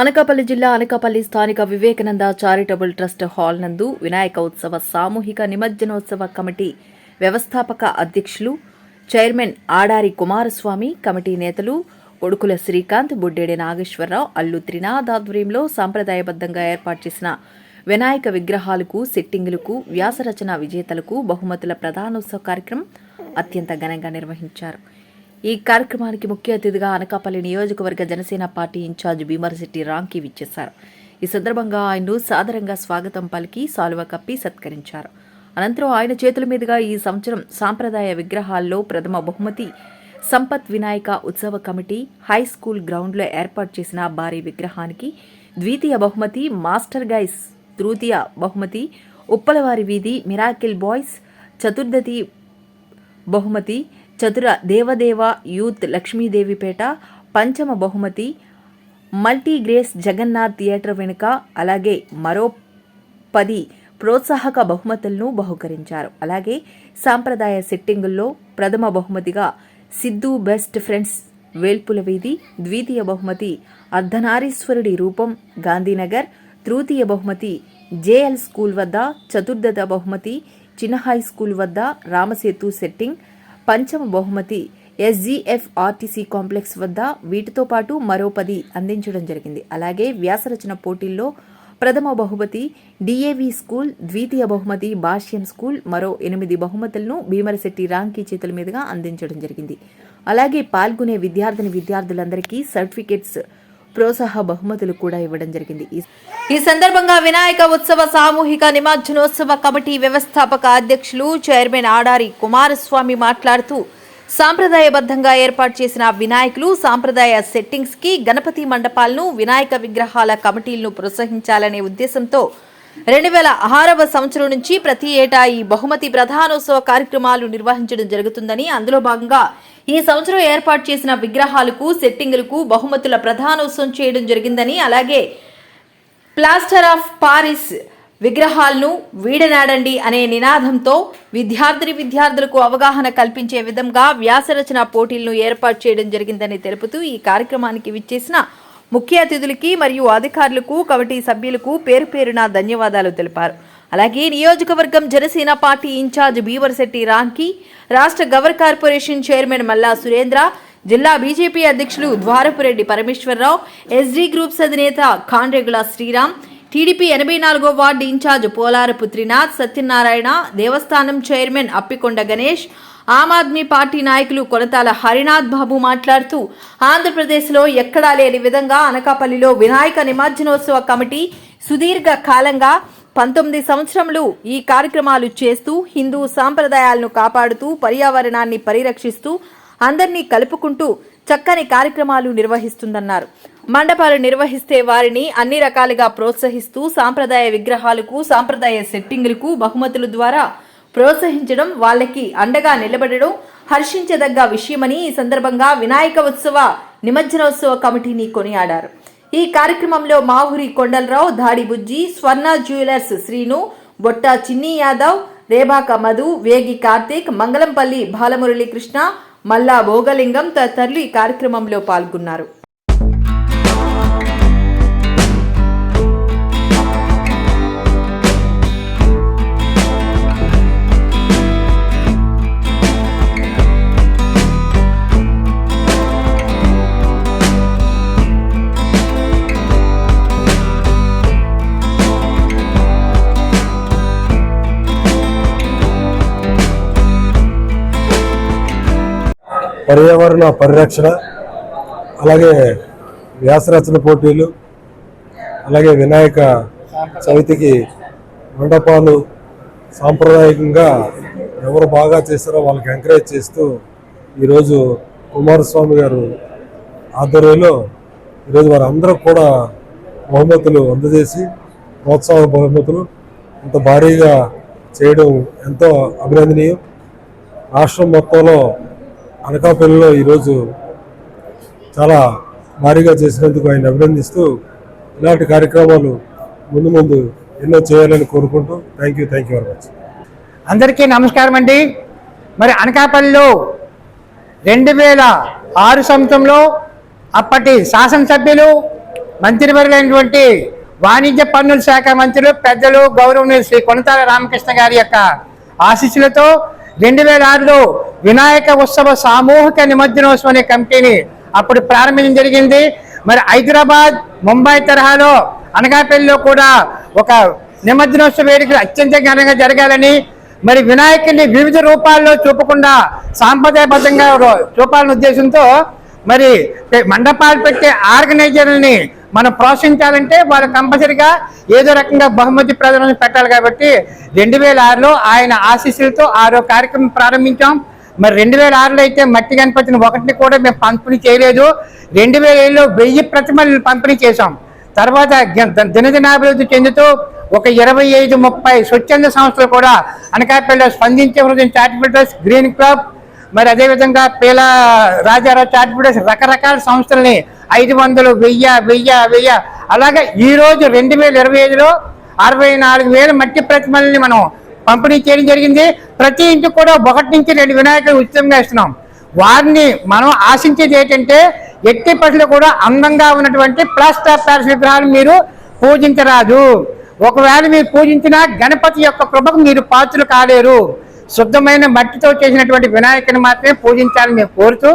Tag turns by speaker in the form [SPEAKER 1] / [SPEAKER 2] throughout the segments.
[SPEAKER 1] అనకాపల్లి జిల్లా అనకాపల్లి స్థానిక Vivekananda charitable trust hall నందు వినాయక ఉత్సవ సామూహిక నిమజ్జనోత్సవ కమిటీ వ్యవస్థాపక అధ్యక్షులు చైర్మన్ ఆడారి కుమారస్వామి కమిటీ నేతలు కొడుకుల శ్రీకాంత్ బుడ్డేడి నాగేశ్వరరావు అల్లు త్రినాథ్ ఆధ్వర్యంలో సాంప్రదాయబద్ధంగా ఏర్పాటు చేసిన వినాయక విగ్రహాలకు సెట్టింగులకు వ్యాసరచన విజేతలకు బహుమతుల ప్రధానోత్సవ కార్యక్రమం అత్యంత ఘనంగా నిర్వహించారు. ఈ కార్యక్రమానికి ముఖ్య అతిథిగా అనకాపల్లి నియోజకవర్గ Janasena party in charge Bheemarasetti Ramki విచ్చేశారు. ఈ సందర్భంగా ఆయన్ను సాదరంగా స్వాగతం పలికి సాలువ కప్పి సత్కరించారు. అనంతరం ఆయన చేతుల మీదుగా ఈ సంవత్సరం సాంప్రదాయ విగ్రహాల్లో ప్రథమ బహుమతి సంపత్ వినాయక ఉత్సవ కమిటీ హై స్కూల్ గ్రౌండ్లో ఏర్పాటు చేసిన భారీ విగ్రహానికి ద్వితీయ బహుమతి మాస్టర్ గైస్ తృతీయ బహుమతి ఉప్పలవారి వీధి మిరాకిల్ బాయ్స్ చతుర్థతి బహుమతి చతుర దేవదేవ యూత్ లక్ష్మీదేవిపేట పంచమ బహుమతి మల్టీగ్రేస్ జగన్నాథ్ థియేటర్ వెనుక అలాగే మరో పది ప్రోత్సాహక బహుమతులను బహుకరించారు. అలాగే సాంప్రదాయ సెట్టింగుల్లో ప్రథమ బహుమతిగా సిద్ధు బెస్ట్ ఫ్రెండ్స్ వేల్పుల వీధి ద్వితీయ బహుమతి అర్ధనారీశ్వరుడి రూపం గాంధీనగర్ తృతీయ బహుమతి జేఎల్ స్కూల్ వద్ద చతుర్థత బహుమతి చిన్న హై స్కూల్ వద్ద రామసేతు సెట్టింగ్ పంచమ బహుమతి ఎస్జీఎఫ్ ఆర్టీసీ కాంప్లెక్స్ వద్ద వీటితో పాటు మరో పది అందించడం జరిగింది. అలాగే వ్యాసరచన పోటీల్లో ప్రథమ బహుమతి డిఏవి స్కూల్ ద్వితీయ బహుమతి భాష్యం స్కూల్ మరో ఎనిమిది బహుమతులను భీమరశెట్టి రాంకీ చేతుల మీదుగా అందించడం జరిగింది. అలాగే పాల్గొనే విద్యార్థిని విద్యార్థులందరికీ సర్టిఫికెట్స్ ప్రోత్సాహ బహుమతులు కూడా ఇవ్వడం జరిగింది. ఈ- సందర్భంగా వినాయక ఉత్సవ సామూహిక నిమజ్జనోత్సవ కమిటీ వ్యవస్థాపక అధ్యక్షులు చైర్మన్ ఆడారి కుమారస్వామి మాట్లాడుతూ సాంప్రదాయబద్ధంగా ఏర్పాటు చేసిన వినాయకులు సాంప్రదాయ సెట్టింగ్స్కి గణపతి మండపాలను వినాయక విగ్రహాల కమిటీలను ప్రోత్సహించాలనే ఉద్దేశంతో రెండు వేల ఆరవ సంవత్సరం నుంచి ప్రతి ఏటా ఈ బహుమతి ప్రధానోత్సవ కార్యక్రమాలు నిర్వహించడం జరుగుతుందని అందులో భాగంగా ఈ సంవత్సరం ఏర్పాటు చేసిన విగ్రహాలకు సెట్టింగులకు బహుమతుల ప్రధానోత్సవం చేయడం జరిగిందని అలాగే ప్లాస్టర్ ఆఫ్ పారిస్ విగ్రహాలను వీడనాడండి అనే నినాదంతో విద్యార్థిని విద్యార్థులకు అవగాహన కల్పించే విధంగా వ్యాసరచన పోటీలను ఏర్పాటు చేయడం జరిగిందని తెలుపుతూ ఈ కార్యక్రమానికి విచ్చేసిన ముఖ్య అతిథులకి మరియు అధికారులకు కమిటీ సభ్యులకు పేరు పేరున ధన్యవాదాలు తెలిపారు. అలాగే నియోజకవర్గం Janasena party in charge Beemarasetti Ramki రాష్ట్ర గవర్ కార్పొరేషన్ చైర్మన్ మల్లా సురేంద్ర జిల్లా బీజేపీ అధ్యక్షులు ద్వారపురెడ్డి పరమేశ్వరరావు ఎస్డీ గ్రూప్స్ అధినేత కాండ్రెగుల శ్రీరామ్ టీడీపీ ఎనభై నాలుగో ward in charge Polarapu Trinath Satyanarayana Devasthanam chairman Appikonda Ganesh Aam Aadmi party నాయకులు కొనతాల హరినాథ్ బాబు మాట్లాడుతూ ఆంధ్రప్రదేశ్లో ఎక్కడా లేని విధంగా అనకాపల్లిలో వినాయక నిమజ్జనోత్సవ కమిటీ సుదీర్ఘ కాలంగా పంతొమ్మిది సంవత్సరములు ఈ కార్యక్రమాలు చేస్తూ హిందూ సాంప్రదాయాలను కాపాడుతూ పర్యావరణాన్ని పరిరక్షిస్తూ అందరినీ కలుపుకుంటూ చక్కని కార్యక్రమాలు నిర్వహిస్తుందన్నారు. మండపాలు నిర్వహిస్తే వారిని అన్ని రకాలుగా ప్రోత్సహిస్తూ సాంప్రదాయ విగ్రహాలకు సాంప్రదాయ సెట్టింగులకు బహుమతుల ద్వారా ప్రోత్సహించడం వాళ్ళకి అండగా నిలబడడం హర్షించదగ్గ విషయమని ఈ సందర్భంగా వినాయక ఉత్సవ నిమజ్జనోత్సవ కమిటీని కొనియాడారు. ఈ కార్యక్రమంలో మాహురి కొండలరావు దాడి బుజ్జి స్వర్ణ జ్యువెలర్స్ శ్రీను బొట్ట చిన్ని యాదవ్ రేబాక మధు వేగి కార్తీక్ మంగళంపల్లి బాలమురళీకృష్ణ మల్లా భోగలింగం తదితరులు ఈ కార్యక్రమంలో పాల్గొన్నారు.
[SPEAKER 2] పర్యావరణ పరిరక్షణ అలాగే వ్యాసరచన పోటీలు అలాగే వినాయక చవితికి మండపాలు సాంప్రదాయకంగా ఎవరు బాగా చేస్తారో వాళ్ళకి ఎంకరేజ్ చేస్తూ ఈరోజు కుమారస్వామి గారు ఆధ్వర్యంలో ఈరోజు వారందరూ కూడా బహుమతులు అందజేసి ప్రోత్సాహ బహుమతులు ఇంత భారీగా చేయడం ఎంతో అభినందనీయం. రాష్ట్రం మొత్తంలో అనకాపల్లిలో ఈరోజు చాలా భారీగా చేసినందుకు ఆయన అభినందిస్తూ ఇలాంటి కార్యక్రమాలు ముందు ముందు ఎన్నో చేయాలని కోరుకుంటూ thank you thank you very much
[SPEAKER 3] అందరికీ నమస్కారం అండి. మరి అనకాపల్లిలో రెండు వేల ఆరు సంవత్సరంలో అప్పటి శాసనసభ్యులు మంత్రివర్యులైనటువంటి వాణిజ్య పన్నుల శాఖ మంత్రులు పెద్దలు గౌరవనీయులు శ్రీ కొనతాల రామకృష్ణ గారి యొక్క ఆశీస్సులతో రెండు వేల ఆరులో వినాయక ఉత్సవ సామూహిక నిమజ్జనోత్సవం అనే కమిటీని అప్పుడు ప్రారంభించడం జరిగింది. మరి హైదరాబాద్ ముంబై తరహాలో అనగాపల్లిలో కూడా ఒక నిమజ్జనోత్సవ వేడుకలు అత్యంత ఘనంగా జరగాలని మరి వినాయకుడిని వివిధ రూపాల్లో చూపకుండా సాంప్రదాయబద్ధంగా చూపాలనే ఉద్దేశంతో మరి మండపాలు పెట్టే ఆర్గనైజర్లని మనం ప్రోత్సహించాలంటే వాళ్ళు కంపల్సరిగా ఏదో రకంగా బహుమతి ప్రజలను పెట్టాలి కాబట్టి రెండు వేల ఆరులో ఆయన ఆశీస్సులతో ఆరో కార్యక్రమం ప్రారంభించాం. మరి రెండు వేల ఆరులో అయితే మట్టి గణపతిని ఒకటిని కూడా మేము పంపిణీ చేయలేదు. రెండు వేల ఏడులో వెయ్యి ప్రతిమలను పంపిణీ చేశాం. తర్వాత దినదినాభివృద్ధి చెందుతూ ఒక ఇరవై ఐదు ముప్పై స్వచ్ఛంద సంస్థలు కూడా అనకాపల్లిలో స్పందించే హృదయం చారిటబుల్ గ్రీన్ క్లబ్ మరి అదేవిధంగా పేల రాజారావు చారిటబుల్ రకరకాల సంస్థలని ఐదు వందలు వెయ్య వెయ్య వెయ్య. అలాగే ఈరోజు రెండు వేల ఇరవై ఐదులో అరవై నాలుగు వేల మట్టి ప్రతిమల్ని మనం పంపిణీ చేయడం జరిగింది. ప్రతి ఇంటికి కూడా ఒకటి నుంచి రెండు వినాయకులు ఉచితంగా ఇస్తున్నాం. వారిని మనం ఆశించేది ఏంటంటే ఎట్టి పట్ల కూడా అందంగా ఉన్నటువంటి ప్లాస్టర్ ఆఫ్ ప్యారిస్ విగ్రహాలు మీరు పూజించరాదు. ఒకవేళ మీరు పూజించిన గణపతి యొక్క కృపకు మీరు పాత్రలు కాలేరు. శుద్ధమైన మట్టితో చేసినటువంటి వినాయకుని మాత్రమే పూజించాలని మేము కోరుతూ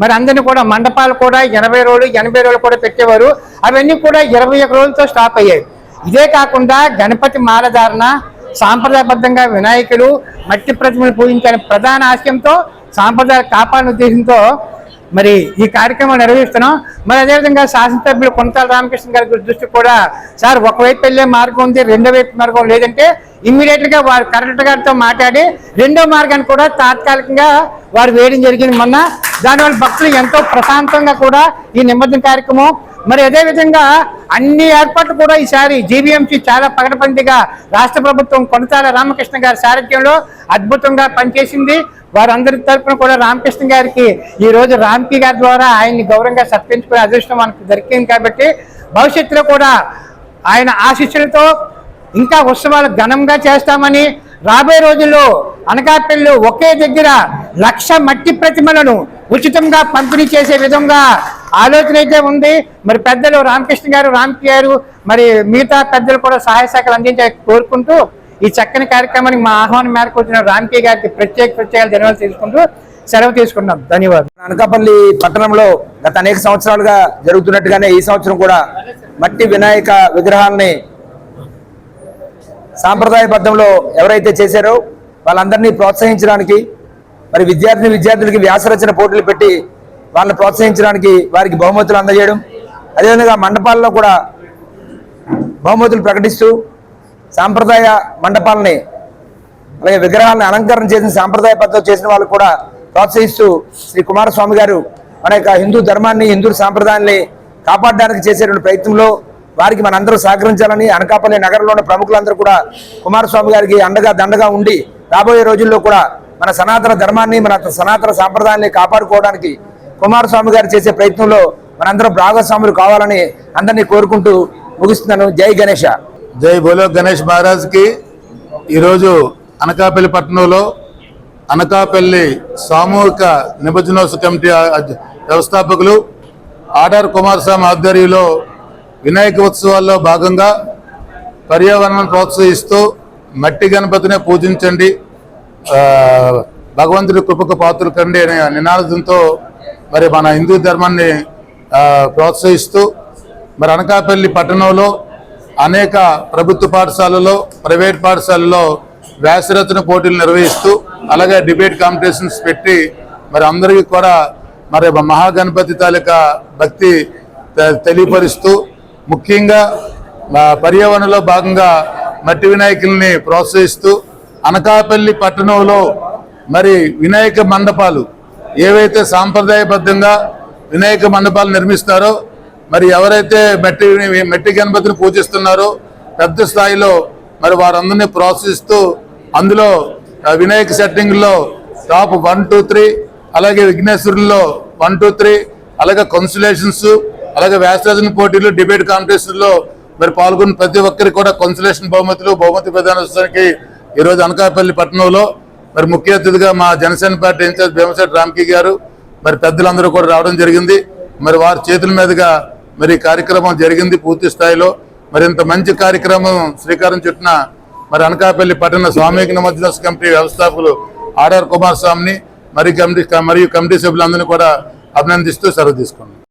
[SPEAKER 3] మరి అందరినీ కూడా మండపాలు కూడా ఎనభై రోజులు ఎనభై రోజులు కూడా పెట్టేవారు. అవన్నీ కూడా ఇరవై ఒక రోజులతో స్టాప్ అయ్యాయి. ఇదే కాకుండా గణపతి మాలధారణ సాంప్రదాయబద్ధంగా వినాయకులు మట్టి ప్రతిమను పూజించాలని ప్రధాన ఆశయంతో సాంప్రదాయాలు కాపాడిన ఉద్దేశంతో మరి ఈ కార్యక్రమం నిర్వహిస్తున్నాం. మరి అదేవిధంగా శాసనసభ్యులు కొంతాల రామకృష్ణ గారి దృష్టి కూడా సార్ ఒకవైపు వెళ్ళే మార్గం ఉంది రెండో వైపు మార్గం లేదంటే ఇమ్మీడియట్గా వారు కలెక్టర్ గారితో మాట్లాడి రెండో మార్గాన్ని కూడా తాత్కాలికంగా వారు వేయడం జరిగింది మొన్న. దానివల్ల భక్తులు ఎంతో ప్రశాంతంగా కూడా ఈ నిమజ్జన కార్యక్రమం మరి అదే విధంగా అన్ని ఏర్పాట్లు కూడా ఈసారి జీబీఎంసీ చాలా పగడబందిగా రాష్ట్ర ప్రభుత్వం కొనసాల రామకృష్ణ గారి సారథ్యంలో అద్భుతంగా పనిచేసింది. వారందరి తరపున కూడా రామకృష్ణ గారికి ఈ రోజు రామ్కి గారి ద్వారా ఆయన్ని గౌరవంగా సత్కరించుకునే అదృష్టం మనకు దొరికింది కాబట్టి భవిష్యత్తులో కూడా ఆయన ఆశిస్సులతో ఇంకా ఉత్సవాలు ఘనంగా చేస్తామని రాబోయే రోజుల్లో అనకాపల్లిలో ఒకే దగ్గర లక్ష మట్టి ప్రతిమలను ఉచితంగా పంపిణీ చేసే విధంగా ఆలోచన అయితే ఉంది. మరి పెద్దలు రామకృష్ణ గారు రామ్కి గారు మరి మిగతా పెద్దలు కూడా సహాయ శాఖలు అందించాలని కోరుకుంటూ ఈ చక్కని కార్యక్రమానికి మా ఆహ్వానం మేరకు వచ్చిన రామ్కి గారికి ప్రత్యేక ప్రత్యేక ధన్యవాదాలు తీసుకుంటూ సెలవు తీసుకున్నాం. ధన్యవాదాలు.
[SPEAKER 4] అనకాపల్లి పట్టణంలో గత అనేక సంవత్సరాలుగా జరుగుతున్నట్టుగానే ఈ సంవత్సరం కూడా మట్టి వినాయక విగ్రహాలని సాంప్రదాయబద్ధంలో ఎవరైతే చేశారో వాళ్ళందరినీ ప్రోత్సహించడానికి మరి విద్యార్థిని విద్యార్థులకి వ్యాసరచన పోటీలు పెట్టి వాళ్ళని ప్రోత్సహించడానికి వారికి బహుమతులు అందజేయడం అదేవిధంగా మండపాల్లో కూడా బహుమతులు ప్రకటిస్తూ సాంప్రదాయ మండపాలని అలాగే విగ్రహాలను అలంకరణ చేసిన సాంప్రదాయ పద్ధతిలో చేసిన వాళ్ళు కూడా ప్రోత్సహిస్తూ శ్రీ కుమారస్వామి గారు మన యొక్క హిందూ ధర్మాన్ని హిందూ సాంప్రదాయాన్ని కాపాడడానికి చేసేటువంటి ప్రయత్నంలో వారికి మనందరూ సహకరించాలని అనకాపల్లి నగరంలోని ప్రముఖులందరూ కూడా కుమారస్వామి గారికి అండగా దండగా ఉండి రాబోయే రోజుల్లో కూడా మన సనాతన ధర్మాన్ని మన సనాతన సాంప్రదాయాన్ని కాపాడుకోవడానికి కుమారస్వామి గారు చేసే ప్రయత్నంలో మనందరం భాగస్వాములు కావాలని అందరినీ కోరుకుంటూ ముగిస్తున్నాను. జై గణేష.
[SPEAKER 5] జై బోలో గణేష్ మహారాజ్కి ఈరోజు అనకాపల్లి పట్టణంలో అనకాపల్లి సామూహిక నిమజ్జనోత్సవ కమిటీ వ్యవస్థాపకులు ఆర్డర్ కుమారస్వామి ఆధ్వర్యంలో వినాయక ఉత్సవాల్లో భాగంగా పర్యావరణం ప్రోత్సహిస్తూ మట్టి గణపతినే పూజించండి. భగవంతుడి కృపకు పాత్రలు కండి అనే నినాదంతో మరి మన హిందూ ధర్మాన్ని ప్రోత్సహిస్తూ మరి అనకాపల్లి పట్టణంలో అనేక ప్రభుత్వ పాఠశాలలో ప్రైవేట్ పాఠశాలలో వ్యాసరచన పోటీలు నిర్వహిస్తూ అలాగే డిబేట్ కాంపిటీషన్స్ పెట్టి మరి అందరికీ కూడా మరి మహాగణపతి తాలూకా భక్తి తెలియపరుస్తూ ముఖ్యంగా పర్యావరణలో భాగంగా మట్టి వినాయకుల్ని ప్రోత్సహిస్తూ అనకాపల్లి పట్టణంలో మరి వినాయక మండపాలు ఏవైతే సాంప్రదాయబద్ధంగా వినాయక మండపాలు నిర్మిస్తారో మరి ఎవరైతే మెట్టి మెట్టి గణపతిని పూజిస్తున్నారో పెద్ద స్థాయిలో మరి వారందరినీ ప్రోత్సహిస్తూ అందులో వినాయక సెట్టింగ్లో టాప్ వన్ టూ త్రీ అలాగే విఘ్నేశ్వరుల్లో వన్ టూ త్రీ అలాగే కన్సులేషన్స్ అలాగే వ్యాసరచన పోటీలు డిబేట్ కాంపిటీషన్లో మరి పాల్గొన్న ప్రతి ఒక్కరికి కూడా కన్సులేషన్ బహుమతులు బహుమతి ప్రధానోత్సవానికి ఈరోజు అనకాపల్లి పట్టణంలో మరి ముఖ్య అతిథిగా మా జనసేన పార్టీ ఇన్ఛార్జ్ భీమశెట్టి రామ్కి గారు మరి పెద్దలందరూ కూడా రావడం జరిగింది. మరి వారి చేతుల మీదుగా మరి కార్యక్రమం జరిగింది పూర్తి స్థాయిలో. మరి ఇంత మంచి కార్యక్రమం శ్రీకారం చుట్టిన మరి అనకాపల్లి పట్టణ స్వామికి నిమజ్జన కమిటీ వ్యవస్థాపకులు ఆర్ఆర్ కుమార్ స్వామిని మరి కమిటీ మరియు కమిటీ సభ్యులందరినీ కూడా అభినందిస్తూ సెలవు తీసుకున్నాం.